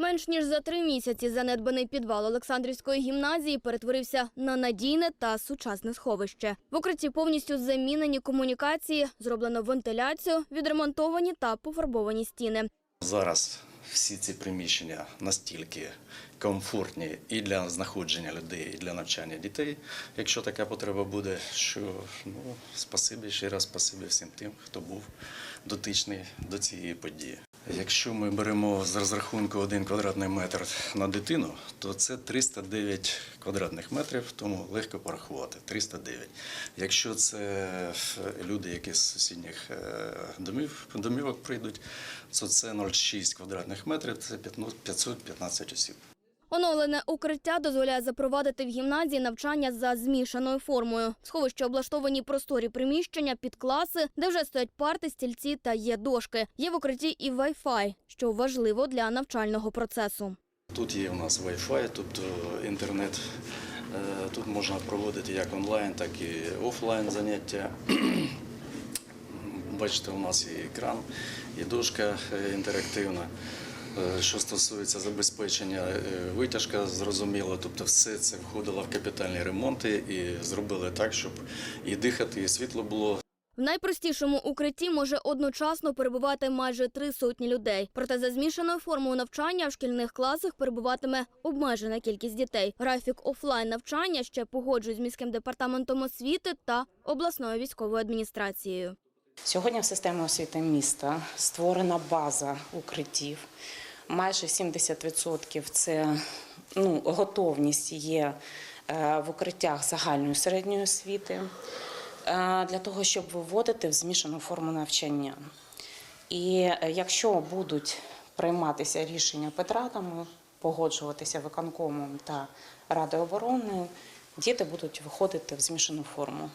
Менш ніж за три місяці занедбаний підвал Олександрівської гімназії перетворився на надійне та сучасне сховище. В укритті повністю замінені комунікації, зроблено вентиляцію, відремонтовані та пофарбовані стіни. Зараз всі ці приміщення настільки комфортні і для знаходження людей, і для навчання дітей, якщо така потреба буде, що ну, спасибі, ще раз спасибі всім тим, хто був дотичний до цієї події. Якщо ми беремо з розрахунку один квадратний метр на дитину, то це 309 квадратних метрів, тому легко порахувати. 309. Якщо це люди, які з сусідніх е, домів, домівок прийдуть, то це 0,6 квадратних метрів, це 515 осіб. Оновлене укриття дозволяє запровадити в гімназії навчання за змішаною формою. В сховищі облаштовані просторі приміщення під класи, де вже стоять парти, стільці та є дошки. Є в укритті і Wi-Fi, що важливо для навчального процесу. Тут є у нас Wi-Fi, тобто інтернет. Е, Тут можна проводити як онлайн, так і офлайн заняття. Бачите, у нас є екран, і дошка е, інтерактивна. Е, Що стосується забезпечення е, витяжка, зрозуміло, тобто все це входило в капітальні ремонти і зробили так, щоб і дихати, і світло було. В найпростішому укритті може одночасно перебувати майже три сотні людей. Проте за змішаною формою навчання в шкільних класах перебуватиме обмежена кількість дітей. Графік офлайн навчання ще погоджують з міським департаментом освіти та обласною військовою адміністрацією. Сьогодні в системі освіти міста створена база укриттів. Майже 70% це ну, готовність є е, в укриттях загальної середньої освіти е, для того, щоб виводити в змішану форму навчання. І е, якщо будуть прийматися рішення педрадами, погоджуватися виконкомом та Радою оборони, діти будуть виходити в змішану форму.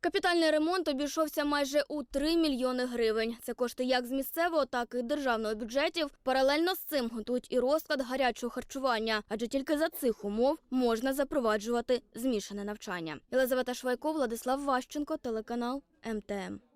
Капітальний ремонт обійшовся майже у 3 мільйони гривень. Це кошти як з місцевого, так і державного бюджетів. Паралельно з цим готують і розклад гарячого харчування, адже тільки за цих умов можна запроваджувати змішане навчання. Єлизавета Швайко, Владислав Ващенко, телеканал МТМ.